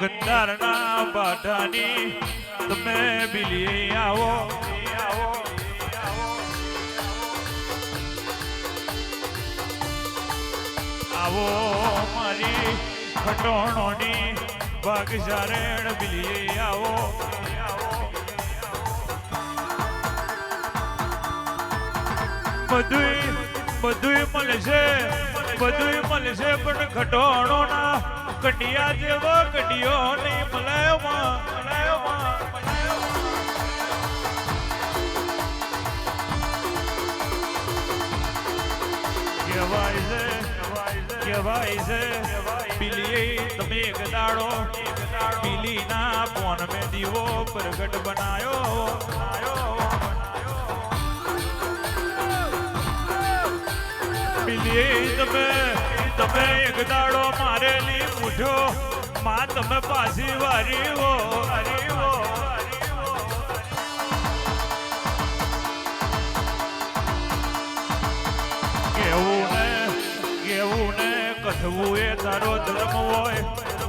ગંધારના બાટાની તમે બિલી આવો. આવો મારી ખટોણોની ભાગશારેણ બિલી આવો. બધુંય બધુંય મળશે. બધુંય મળશે, પણ ઘટોણો ના કડિયા જેવો કડિયો નહીં મલાયો દાડો બિલીના પોન મેં દીવો પ્રગટ બનાયો. બિલી તમે તમે એક દાડો મારેલી મૂઠો માં, તમે પાછી વારી હો કેવું ને કેવું ને કથવું એ તારો ધર્મ હોય,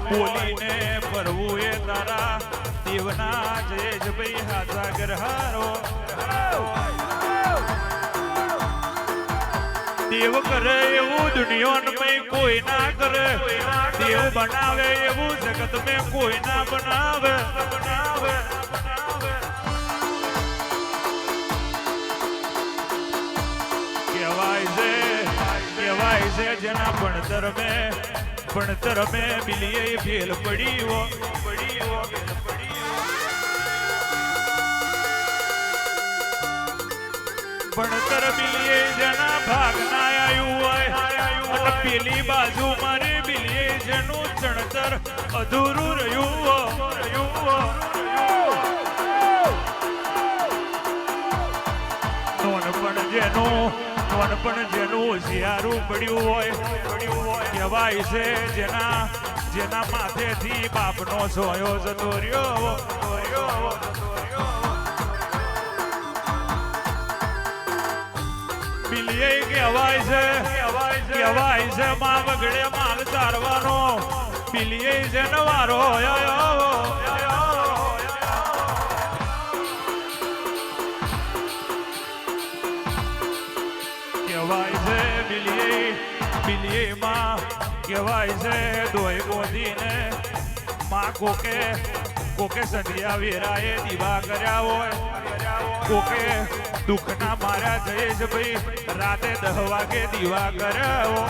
બોલીને ફરવું એ તારા. દેવના જય ભાઈ હાથા ગરહારો દેવ કરે એવું દુનિયામાં કોઈ ના કરે દેવ બનાવે એવું જગત મેં કોઈ ના બનાવે બનાવે બનાવે કહેવાય છે કહેવાય છે જેના ભણતર મેં ભણતર મેં બિલીએ ફેલ પડી હો પડી હો પડી હો. ભણતર બિલીએ પેલી બાજુ મારી જેનું ચણતર અધૂરું રહ્યું રહ્યું નોનપણ જેનું નોનપણ જેનું હોશિયારું પડ્યું હોય પડ્યું હોય કહેવાય છે જેના જેના માથેથી બાપનો સોયો જતો રહ્યો રહ્યો, બિલીએ કહેવાય છે કહેવાય છે, માં વગડે માલ ચારવાનો. બિલીએ છે નવારો કહેવાય છે બિલીએ બિલીએ માં. કહેવાય છે દોય ગોદીને માં કોકે કોકે સંધિયા વેરાએ દીવા કર્યા હોય. કોકે દુઃખના માર્યા જયેશ ભાઈ. રાતે દહ વાગે દીવા કર્યો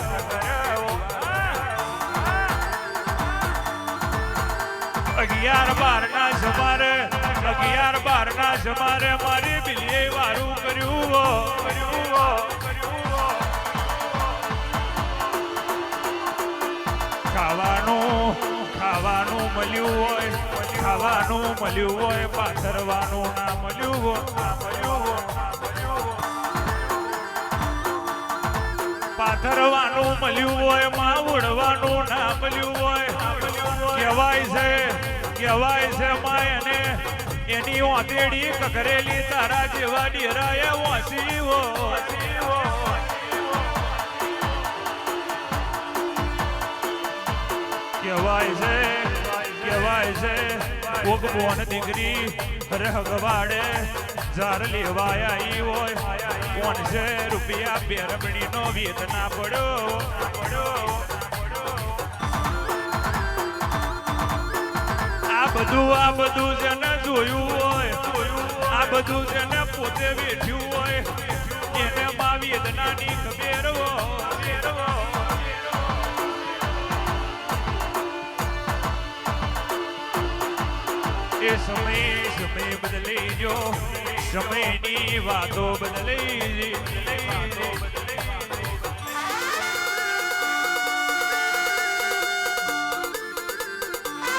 અગિયાર બાર ના સમારે અગિયાર બાર ના સમારે મારી બિલીએ વારું કર્યું. ખાવાનું ખાવાનું મળ્યું ખાવાનું મળ્યું હોય પાથરવાનું ના મળ્યું હોય ના મળ્યું હોય, ના હોય. પાથરવાનું મળ્યું હોય માવડવાનું ના મળ્યું હોય કહેવાય છે કહેવાય છે માય એને એની ઓતેડી કકરેલી તારા જેવા ડેરાએ વાંચી હો વાંચી હો, કહેવાય છે છે. કોક દીકરી રહગવાડે જાર લેવાય આવી હોય. કોણ છે રૂપિયા બેરમણી નો વેત ના પડ્યો? આ બધું આ બધું જેને જોયું હોય, આ બધું જેને પોતે વેઠ્યું હોય, એને માં વેદનાની ખબેર હોય. એ સમય સમય બદલાઈ ગયો. સમયની વાતો બદલાઈ.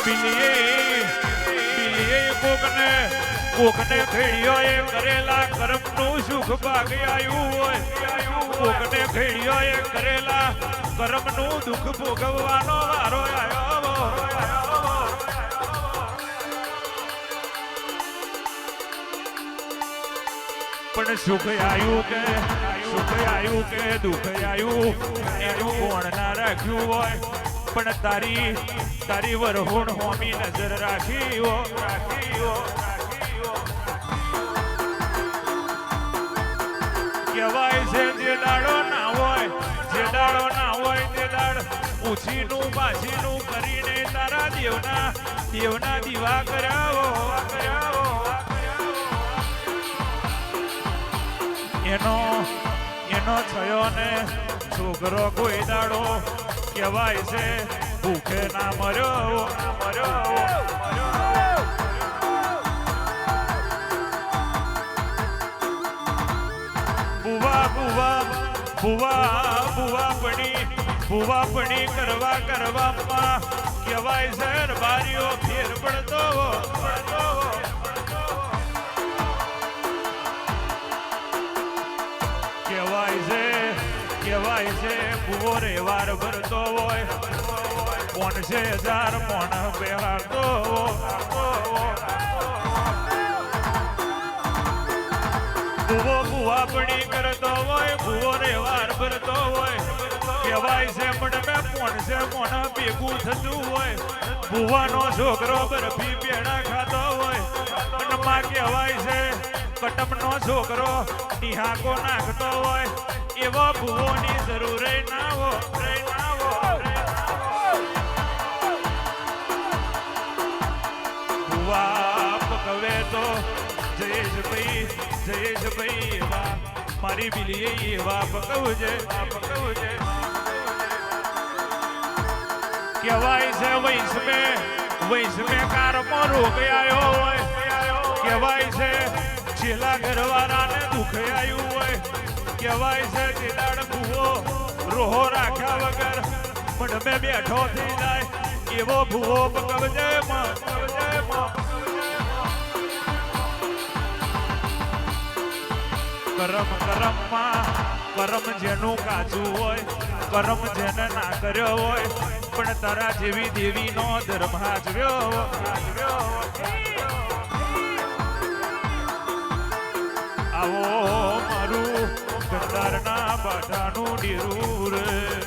બિલીએ બિલીએ કોકને કોકને ખેડિયો એ કરેલા કર્મનું સુખ ભાગે આવ્યું હોય. કોકને ખેડિયો એ કરેલા કર્મનું દુઃખ ભોગવવાનો વારો આવ્યો. પણ સુખ આવ્યું કે? સુખ આવ્યું કે? દુઃખ આવ્યું એનું કોણ ના રાખ્યું હોય? પણ તારી તારી વરહુણ હોમી નજર રાખી કહેવાય છે જે દાડો ના હોય, જે દાડો ના હોય તે દાડ ઉછીનું પાછીનું કરીને તારા દેવના દેવના દીવા કરાવો કરાવો. એનો એનો થયો ને છોકરો કોઈ દાડો કહેવાય છે ભૂખે ના મર્યો ના મર્યો મર્યો બુવા બુવા બુવા બુવા પણી બુવા પણી કરવા કરવામાં કહેવાય છે બારીઓ ફેર પડતો હો, પડતો કહેવાય છે બુવો રે વાર ભરતો હોય. કોણ છે હજાર મોણ બેહાડતો કુવો ભૂવો પડી કરતો હોય ભૂવો રે વાર ભરતો હોય. કહેવાય છે પણ મેં કોણ છે, કોણ ભેગું થતું હોય. ભુવાનો છોકરો બરફી પેડા ખાતો હોય. મનમાં કહેવાય છે, કટમનો છોકરો નિહાકો નાખતો હોય. એવો ભૂવોની જરૂર ના હો ના હો. ભૂવા પકવે તો એવા. મારી બિલીએ એવા પકવજે આ પકવજે. કહેવાય છે વૈશ મે વૈશ મે કારમો આવ્યો હોય. કહેવાય છે, છેલ્લા ઘરવાળાને દુખ આવ્યું હોય. કહેવાય છે કે ભૂવો, રોહો રાખ્યા વગર મઢમે બેઠો થઈ જાય, એવો ભૂવો પકવજે માં પકવજે માં કરમ કરમમાં, કરમ જેનું કાચું હોય, કરમ જેને ના કર્યો હોય, પણ તારા જેવી દેવીનો ધર્મ હાજવ્યો હાજવ્યો આવો મારું ગંધારના બાટાનું ડેરું રે